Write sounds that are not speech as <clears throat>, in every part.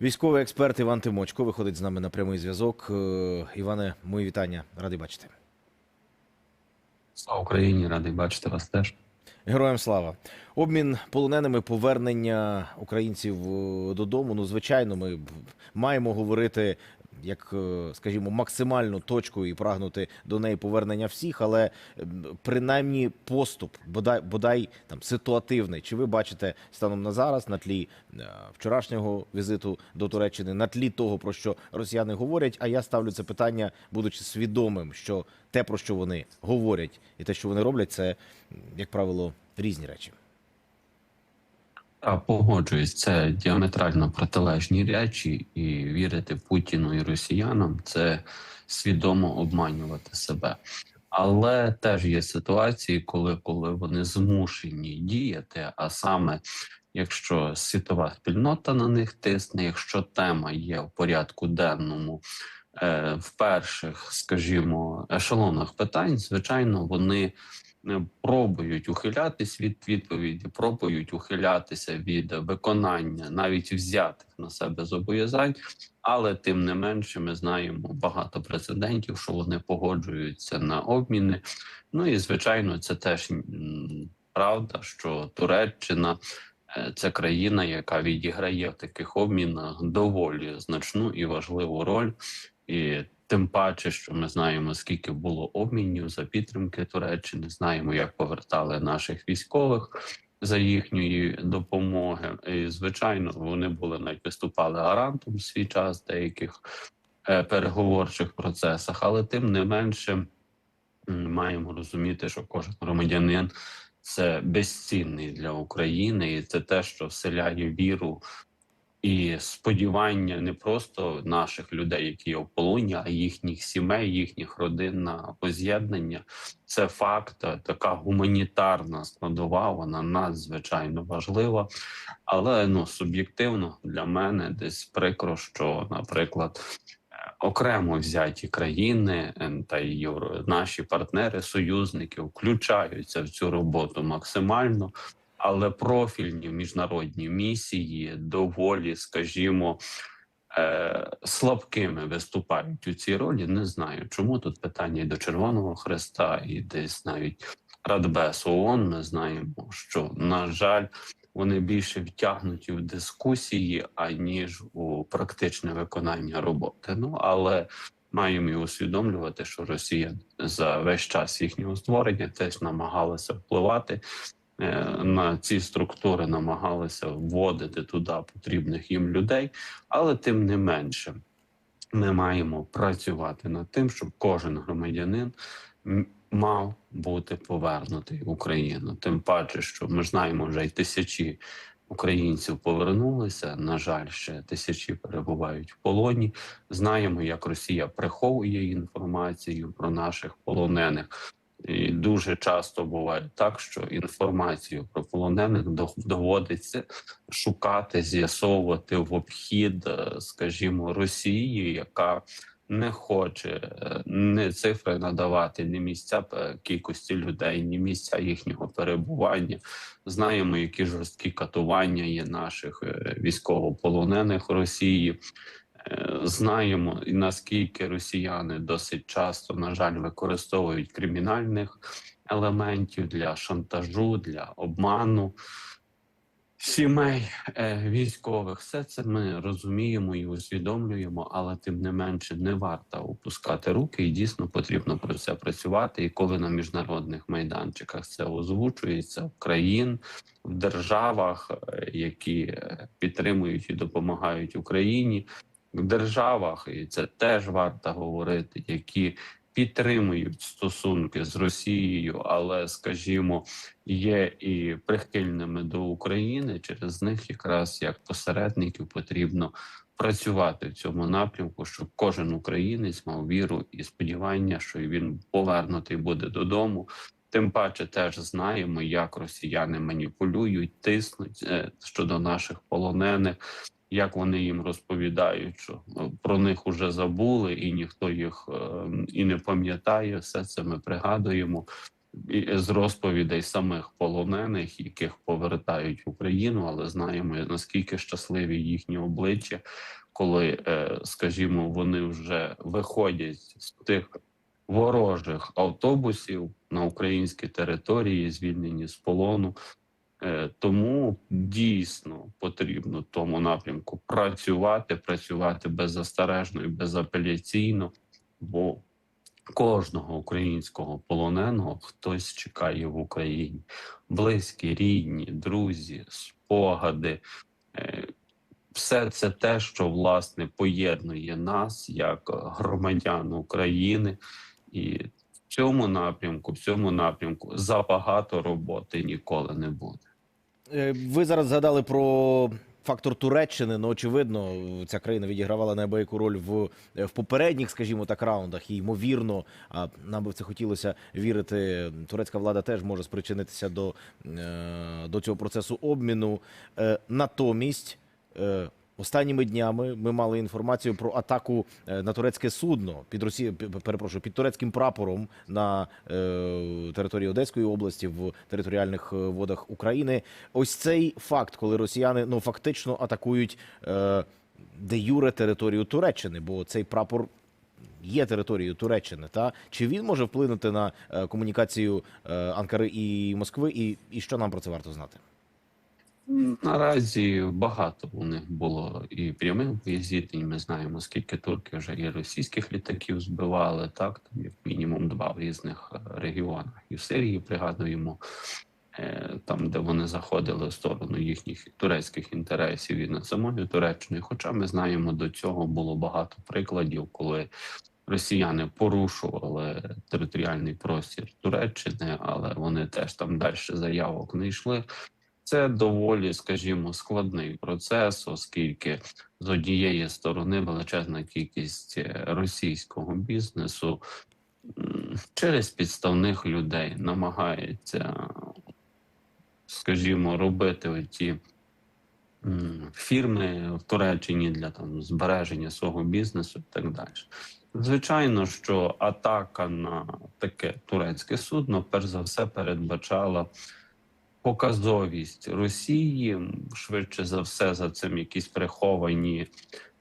Військовий експерт Іван Тимочко виходить з нами на прямий зв'язок. Е, Іване, мої вітання. Радий бачити. Слава Україні, радий бачити вас теж. Героям слава. Обмін полоненими, повернення українців е, додому. Ну, звичайно, ми маємо говорити як, е, скажімо, максимальну точку і прагнути до неї повернення всіх, але принаймні поступ, бодай, бодай там ситуативний. Чи ви бачите станом на зараз на тлі е, вчорашнього візиту до Туреччини, на тлі того, про що росіяни говорять? А я ставлю це питання, будучи свідомим, що те, про що вони говорять, і те, що вони роблять, це, як правило, різні речі. Та погоджуюсь, це діаметрально протилежні речі, і вірити Путіну і росіянам це свідомо обманювати себе. Але теж є ситуації, коли, коли вони змушені діяти, а саме якщо світова спільнота на них тисне, якщо тема є в порядку денному е, в перших, скажімо, ешелонах питань, звичайно, вони пробують ухилятись від відповіді, пробують ухилятися від виконання навіть взятих на себе зобов'язань. Але тим не менше, ми знаємо багато прецедентів, що вони погоджуються на обміни. Ну і звичайно, це теж правда, що Туреччина е, це країна, яка відіграє в таких обмінах доволі значну і важливу роль. І тим паче, що ми знаємо, скільки було обмінів за підтримки Туреччини, знаємо, як повертали наших військових за їхньої допомоги. І звичайно, вони були навіть виступали гарантом в свій час в деяких е, переговорчих процесах, але тим не менше маємо розуміти, що кожен громадянин це безцінний для України, і це те, що вселяє віру і сподівання не просто наших людей, які є в полоні, а їхніх сімей, їхніх родин на воз'єднання. Це факт, така гуманітарна складова, вона надзвичайно важлива. Але ну суб'єктивно для мене десь прикро, що, наприклад, е, окремо взяті країни е, та євро наші партнери, союзники включаються в цю роботу максимально. Але профільні міжнародні місії доволі, скажімо, е, слабкими виступають у цій ролі. Не знаю, чому тут питання і до Червоного Хреста, і десь навіть Радбез ООН. Ми знаємо, що на жаль, вони більше втягнуті в дискусії, аніж у практичне виконання роботи. Ну але маємо і усвідомлювати, що Росія за весь час їхнього створення теж намагалася впливати на ці структури, намагалися вводити туди потрібних їм людей, але тим не менше. Ми маємо працювати над тим, щоб кожен громадянин мав бути повернутий в Україну. Тим паче, що ми знаємо, вже й тисячі українців повернулися. На жаль, ще тисячі перебувають в полоні. Знаємо, як Росія приховує інформацію про наших полонених. І дуже часто буває так, що інформацію про полонених доводиться шукати, з'ясовувати в обхід, е, скажімо, Росії, яка не хоче е, ні цифри надавати, ні місця кількості людей, ні місця їхнього перебування. Знаємо, які жорсткі катування є наших е, військовополонених Росії. Знаємо наскільки росіяни досить часто, на жаль, використовують кримінальних елементів для шантажу, для обману сімей е, військових. Все це ми розуміємо і усвідомлюємо, але тим не менше не варто опускати руки, і дійсно потрібно про це працювати. І коли на міжнародних майданчиках це озвучується в країн, в державах, е, які е, підтримують і допомагають Україні, державах, і це теж варто говорити, які підтримують стосунки з Росією, але, скажімо, є і прихильними до України. Через них якраз як посередників потрібно працювати в цьому напрямку, щоб кожен українець мав віру і сподівання, що він повернутий буде додому. Тим паче теж знаємо, як росіяни маніпулюють, тиснуть е, щодо наших полонених, як вони їм розповідають, що е, про них уже забули, і ніхто їх е, і не пам'ятає. Все це ми пригадуємо. і з розповідей самих полонених, яких повертають в Україну, але знаємо наскільки щасливі їхні обличчя, коли, е, скажімо, вони вже виходять з тих ворожих автобусів на українській території, звільнені з полону. Е, Тому дійсно потрібно тому напрямку працювати, працювати беззастережно і безапеляційно, бо кожного українського полоненого хтось чекає в Україні. Близькі, рідні, друзі, спогади. Е, Все це те, що власне поєднує нас як громадян України, і в цьому напрямку, в цьому напрямку забагато роботи ніколи не буде. Е, Ви зараз згадали про фактор Туреччини. Ну, очевидно, ця країна відігравала неабияку роль в, в попередніх, скажімо так, раундах. І ймовірно, а нам би в це хотілося вірити. Турецька влада теж може спричинитися до, е, до цього процесу обміну. Е, Натомість. Останніми днями ми мали інформацію про атаку е, на турецьке судно під Росі... перепрошую, під турецьким прапором на е, території Одеської області в територіальних е, водах України. Ось цей факт, коли росіяни ну фактично атакують де юре територію Туреччини, бо цей прапор. Є територією Туреччини, та чи він може вплинути на комунікацію Анкари і Москви, і, і що нам про це варто знати? Наразі багато у них було і прямих зіткнень. Ми знаємо, скільки турки вже і російських літаків збивали, так там як мінімум два в різних е, регіонах. І в Сирії пригадуємо, е, там де вони заходили в сторону їхніх турецьких інтересів і над самою Туреччиною. Хоча ми знаємо, до цього було багато прикладів, коли росіяни порушували територіальний простір Туреччини, але вони теж там далі заявок не йшли. Це доволі, скажімо, складний процес, оскільки з однієї сторони величезна кількість е, російського бізнесу через підставних людей намагається, скажімо, робити оті фірми в Туреччині для там збереження свого бізнесу і так далі. Звичайно, що атака на таке турецьке судно, перш за все, передбачала показовість Росії, швидше за все, за цим якісь приховані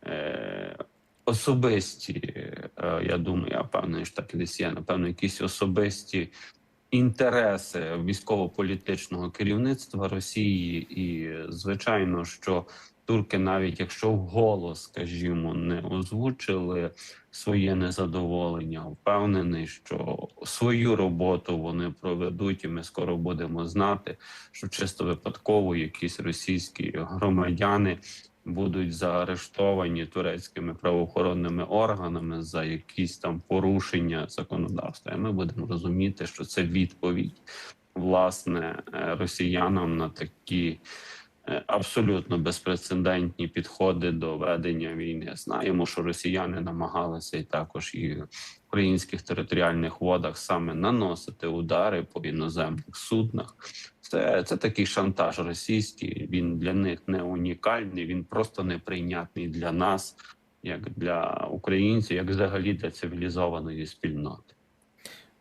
е, особисті, е, я думаю, я певний, що так і десь є, напевно, якісь особисті інтереси військово-політичного керівництва Росії, і звичайно, що турки, навіть якщо вголос, скажімо, не озвучили своє незадоволення, впевнений, що свою роботу вони проведуть, і ми скоро будемо знати, що чисто випадково якісь російські громадяни будуть заарештовані турецькими правоохоронними органами за якісь там порушення законодавства. І ми будемо розуміти, що це відповідь власне е, росіянам на такі. Е, Абсолютно безпрецедентні підходи до ведення війни. Знаємо, що росіяни намагалися і також і в українських територіальних водах саме наносити удари по іноземних суднах. Це, це такий шантаж російський. Він для них не унікальний, він просто неприйнятний для нас, як для українців, як взагалі для цивілізованої спільноти.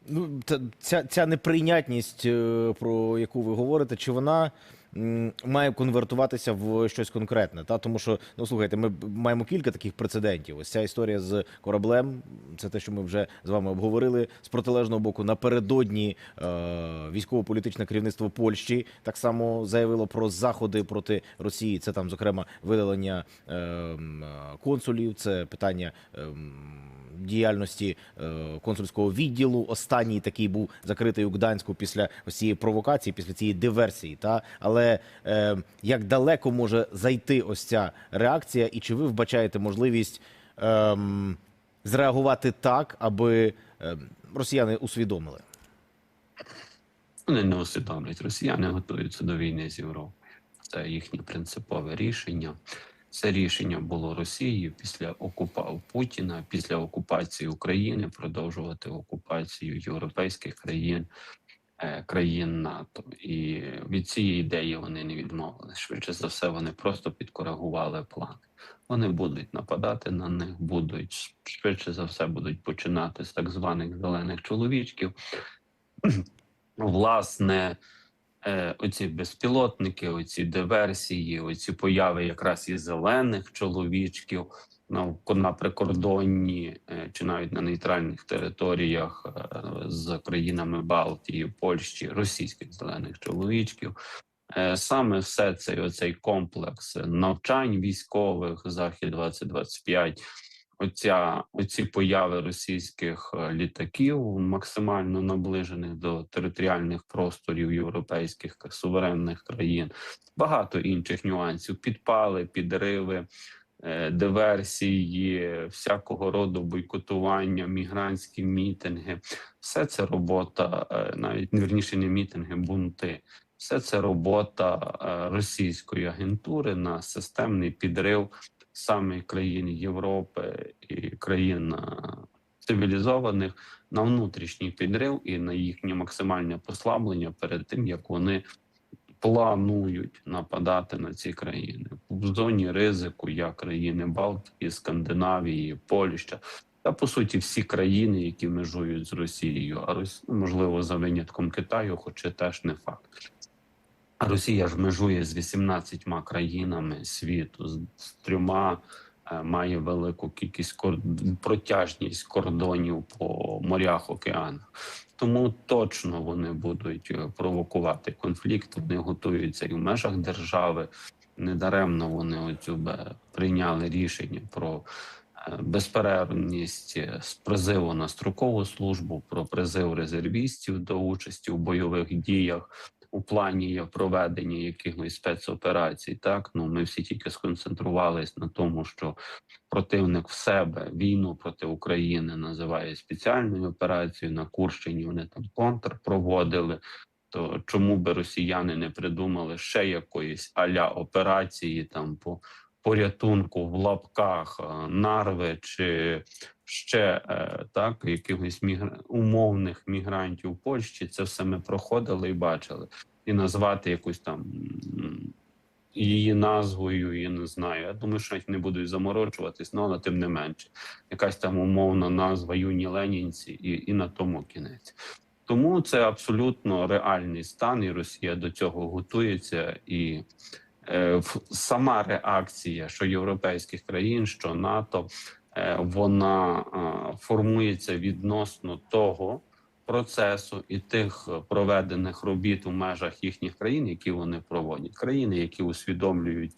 Ну, ця, ця неприйнятність, е, про яку ви говорите, чи вона має конвертуватися в щось конкретне? Та? Тому що, ну слухайте, ми маємо кілька таких прецедентів. Ось ця історія з кораблем, це те, що ми вже з вами обговорили. З протилежного боку, напередодні е, військово-політичне керівництво Польщі так само заявило про заходи проти Росії. Це там, зокрема, видалення е, е, консулів, це питання. ем, діяльності е, консульського відділу. Останній такий був закритий у Гданську після цієї провокації, після цієї диверсії. Та але е, як далеко може зайти ось ця реакція, і чи ви вбачаєте можливість ем, зреагувати так, аби ем, росіяни усвідомили? Вони не усвідомлюють. Росіяни готуються до війни з Європою. Це їхнє принципове рішення. Це рішення було Росією після окупа Путіна, після окупації України продовжувати окупацію європейських країн, е, країн НАТО. І від цієї ідеї вони не відмовились. Швидше за все, вони просто підкоригували плани. Вони будуть нападати на них, будуть швидше за все будуть починати з так званих зелених чоловічків. <clears throat> власне, е, оці безпілотники, оці диверсії, оці появи якраз і зелених чоловічків на, на прикордонні е, чи навіть на нейтральних територіях е, з країнами Балтії, Польщі, російських зелених чоловічків. Е, Саме все цей оцей комплекс навчань військових захід 2025 Оця оці появи російських е, літаків, максимально наближених до територіальних просторів європейських суверенних країн, багато інших нюансів: підпали, підриви, е, диверсії, всякого роду бойкотування, мігрантські мітинги. Все це робота, е, навіть вірніше не мітинги, бунти. Все це робота російської агентури на системний підрив саме країн Європи і країн е, цивілізованих на внутрішній підрив і на їхнє максимальне послаблення перед тим, як вони планують нападати на ці країни в зоні ризику, як країни Балтії, Скандинавії, Польща. Та по суті всі країни, які межують з Росією, а Рос... ну, можливо за винятком Китаю, хоча теж не факт. Росія ж межує з 18 країнами світу, з, трьома е, має велику кількість кор... протяжність кордонів по морях, океанах. Тому точно вони будуть е, провокувати конфлікт. Вони готуються і в межах держави. Недаремно вони оцю прийняли рішення про е, безперервність з призиву на строкову службу, про призив резервістів до участі у бойових діях у плані проведення якихось спецоперацій. Так ну ми всі тільки сконцентрувались на тому, що противник в себе війну проти України називає спеціальною операцією на Курщині. Вони там контр проводили. То чому би росіяни не придумали ще якоїсь аля операції там по порятунку в лапках нарви чи ще е, так якихось мігр... умовних мігрантів в Польщі? Це все ми проходили і бачили, і назвати якусь там її назвою, я не знаю. Я думаю, що не будуть заморочуватись, ну, але тим не менше, якась там умовна назва юні ленінці, і, і на тому кінець. Тому це абсолютно реальний стан, і Росія до цього готується. І е, сама реакція, що європейських країн, що НАТО, вона е, формується відносно того процесу і тих е, проведених робіт у межах їхніх країн, які вони проводять. Країни, які усвідомлюють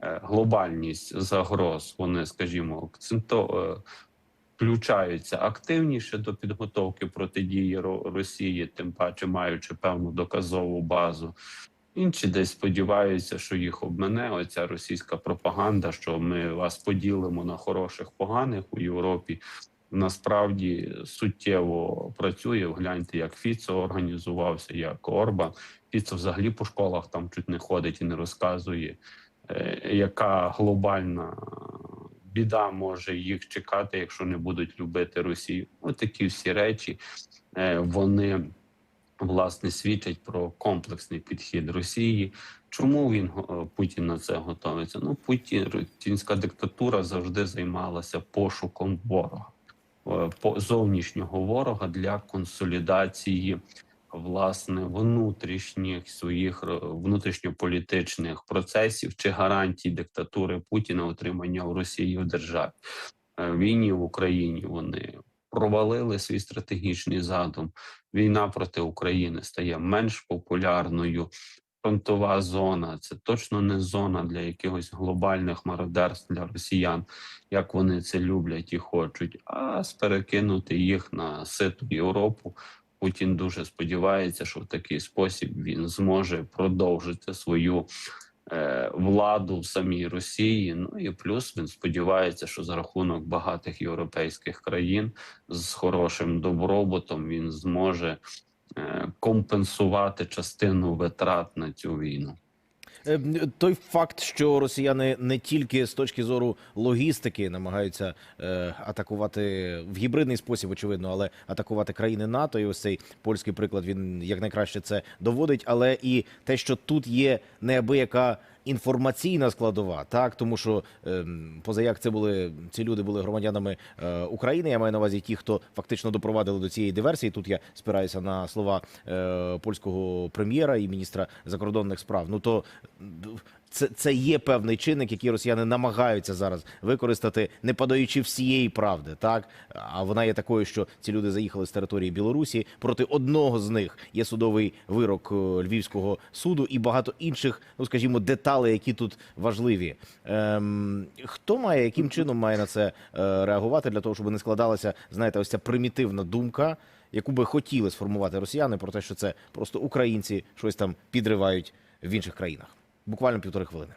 е, глобальність загроз, вони, скажімо, акценто. е, Включаються активніше до підготовки протидії Росії, тим паче маючи певну доказову базу. Інші десь сподіваються, що їх обмене оця російська пропаганда, що ми вас поділимо на хороших, поганих у Європі. Насправді суттєво працює. Гляньте, як Фіцо організувався, як Орбан. Фіцо взагалі по школах там чуть не ходить і не розказує, е, яка глобальна біда може їх чекати, якщо не будуть любити Росію. Ось такі всі речі е, вони власне свідчать про комплексний підхід Росії. Чому він е, Путін на це готується? Ну Путін путінська диктатура завжди займалася пошуком ворога, е, зовнішнього ворога для консолідації власне внутрішніх своїх е, внутрішньополітичних процесів чи гарантій диктатури Путіна отримання в Росії в державі. Війні в Україні вони провалили свій стратегічний задум. Війна проти України стає менш популярною. Фронтова зона це точно не зона для якихось глобальних мародерств для росіян, як вони це люблять і хочуть, а перекинути їх на ситу Європу. Путін дуже сподівається, що в такий спосіб він зможе продовжити свою владу в самій Росії. Ну і плюс він сподівається, що за рахунок багатих європейських країн з хорошим добробутом він зможе е, компенсувати частину витрат на цю війну. Е, м, Той факт, що росіяни не тільки з точки зору логістики намагаються е, атакувати в гібридний спосіб, очевидно, але атакувати країни НАТО, і ось цей польський приклад він як найкраще це доводить. Але і те, що тут є неабияка інформаційна складова, так тому що поза позаяк це були ці люди були громадянами е, України. Я маю на увазі ті, хто фактично допровадили до цієї диверсії. Тут я спираюся на слова е, польського прем'єра і міністра закордонних справ. Ну то це, це є певний чинник, який росіяни намагаються зараз використати, не подаючи всієї правди, так а вона є такою, що ці люди заїхали з території Білорусі. Проти одного з них є судовий вирок е, Львівського суду і багато інших, ну скажімо, деталей, які тут важливі. Ем, хто має яким чином має на це е, реагувати для того, щоб не складалася, знаєте, ось ця примітивна думка, яку би хотіли сформувати росіяни про те, що це просто українці щось там підривають в інших країнах. Буквально півтори хвилини.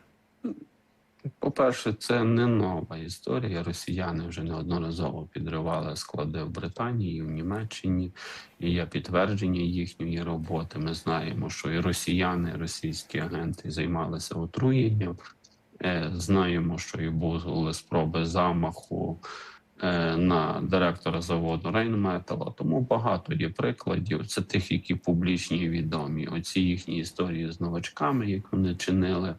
По-перше, це не нова історія. Росіяни вже неодноразово підривали склади в Британії, в Німеччині, і є підтвердження їхньої роботи. Ми знаємо, що і росіяни, і російські агенти займалися отруєнням. Е, Знаємо, що і були спроби замаху на директора заводу Рейнметала. Тому багато є прикладів. Це тих, які публічні і відомі. Оці їхні історії з новачками, як вони чинили.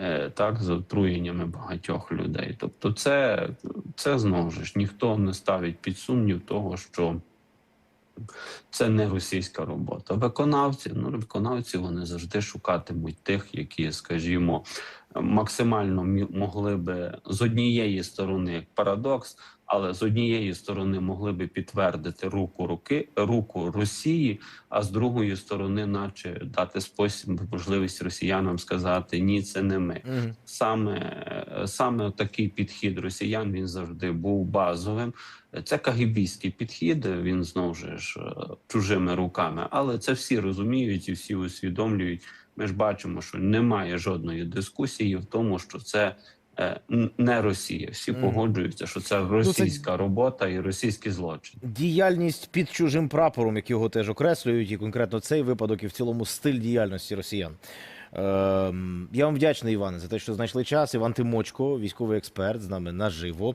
е, Так, з отруєннями багатьох людей. Тобто, це, це знову ж ніхто не ставить під сумнів того, що це не російська робота. Виконавці, ну виконавці вони завжди шукатимуть тих, які, скажімо, максимально могли би з однієї сторони як парадокс, але з однієї сторони могли би підтвердити руку руки руку Росії, а з другої сторони, наче дати спосіб можливість росіянам сказати ні, це не ми Мгм. саме, е, саме такий підхід росіян він завжди був базовим. Це кагібійський підхід. Він знову ж е, чужими руками, але це всі розуміють і всі усвідомлюють. Ми ж бачимо, що немає жодної дискусії в тому, що це не Росія. Всі погоджуються, що це російська робота і російський злочин. Діяльність під чужим прапором, як його теж окреслюють, і конкретно цей випадок, і в цілому стиль діяльності росіян. Ем, я вам вдячний, Іване, за те, що знайшли час. Іван Тимочко, військовий експерт, з нами наживо.